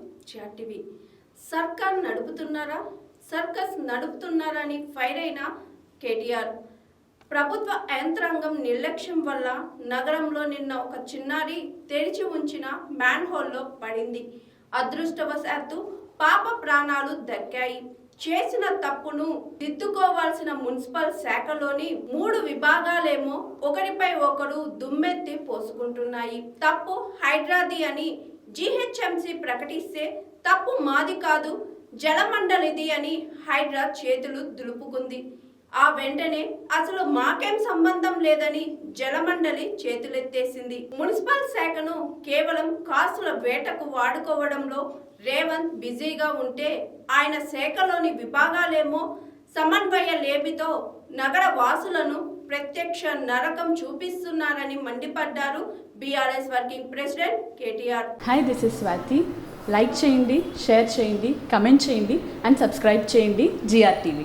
To TV సర్కార్ నడుపుతున్నారా? Circus నడుపుతున్నారా అని fire అయిన కేటీఆర్. ప్రభుత్వ యంత్రాంగం నిర్లక్ష్యం వల్ల నగరంలో నిన్న ఒక చిన్నారి తెరిచి ఉంచిన మ్యాన్ హోల్లో పడింది. అదృష్టవశాత్తు పాప ప్రాణాలు దక్కాయి. చేసిన తప్పును దిద్దుకోవాల్సిన మున్సిపల్ శాఖలోని మూడు విభాగాలేమో ఒకరిపై ఒకరు దుమ్మెత్తి పోసుకుంటున్నాయి. తప్పు హైడ్రాది అని జీహెచ్ఎంసీ ప్రకటిస్తే తప్పు మాది కాదు జలమండలిది అని హైడ్రా చేతులు దులుపుకుంది. ఆ వెంటనే అసలు మాకేం సంబంధం లేదని జలమండలి చేతులెత్తేసింది. మున్సిపల్ శాఖను కేవలం కాసుల వేటకు వాడుకోవడంలో రేవంత్ బిజీగా ఉంటే ఆయన శాఖలోని విభాగాలేమో సమన్వయ లేమితో నగర వాసులను ప్రత్యక్ష నరకం చూపిస్తున్నారని మండిపడ్డారు BRS working president KTR. Hi this is Swathi like చేయండి షేర్ చేయండి కమెంట్ చేయండి అండ్ సబ్స్క్రైబ్ చేయండి జిఆర్ టీవీ